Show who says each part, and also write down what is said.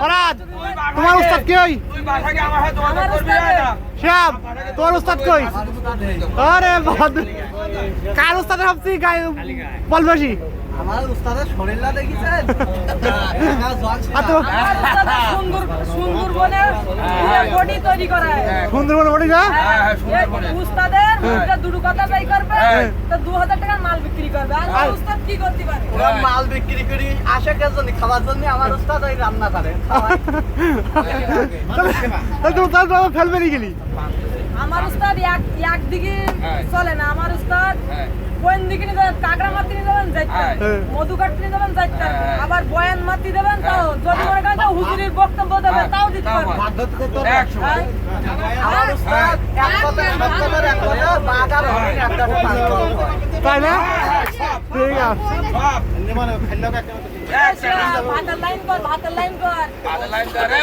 Speaker 1: ফরাদ তোমার উস্তাদ কে ওই
Speaker 2: তুই বাসাকে আমার সাথে যোগাযোগ
Speaker 3: আমার
Speaker 2: করবি
Speaker 3: উস্তাদে।
Speaker 1: শ্যাম তোমার উস্তাদ কই? আরে বাদ। কার উস্তাদের ভাবছি? গায়ে বলবাসি
Speaker 4: আমার উস্তাদের শরীরটা দেখেছেন
Speaker 1: আর তো
Speaker 3: আমার উস্তাদ সুন্দর সুন্দরবনের বডি তৈরি করায়।
Speaker 1: সুন্দরবন বলি না
Speaker 2: হ্যাঁ, হ্যাঁ, সুন্দরবনে।
Speaker 3: উস্তাদের কথা বাই করবে
Speaker 2: হ্যাঁ।
Speaker 3: তো দু হাজার টাকার মাল বিক্রি করবে। আর আমার উস্তাদ কি করতে পারে?
Speaker 4: ওরা মাল বিক্রি করি আশেকের জন্য খাওয়ার জন্য আমার উস্তাদ ওই রান্না করে।
Speaker 1: তাহলে তো তাহলে তো ফেলবে নি গেলি?
Speaker 3: আমার উস্তাদ এক একদিকে
Speaker 2: হ্যাঁ।
Speaker 3: চলে না। আমার উস্তাদ
Speaker 2: হ্যাঁ।
Speaker 3: কোন দিকে নিয়ে যাবেন কাকড়া মারতে নিয়ে যাবেন যাইতে
Speaker 2: হ্যাঁ।
Speaker 3: মধু কাটতে নিয়ে যাবেন যাইতে
Speaker 2: হ্যাঁ।
Speaker 3: আবার বয়ান মারতে দেবেন তাও যদি মনে করেন হুজুরির বক্তব্য দেবেন তাও দিতে পারবেন। হ্যাঁ?
Speaker 4: আমার উস্তাদ
Speaker 1: তাই না? ঠিক আছে
Speaker 3: ভাতের লাইন কর ভাতের লাইন কর।
Speaker 2: লাইন ধরে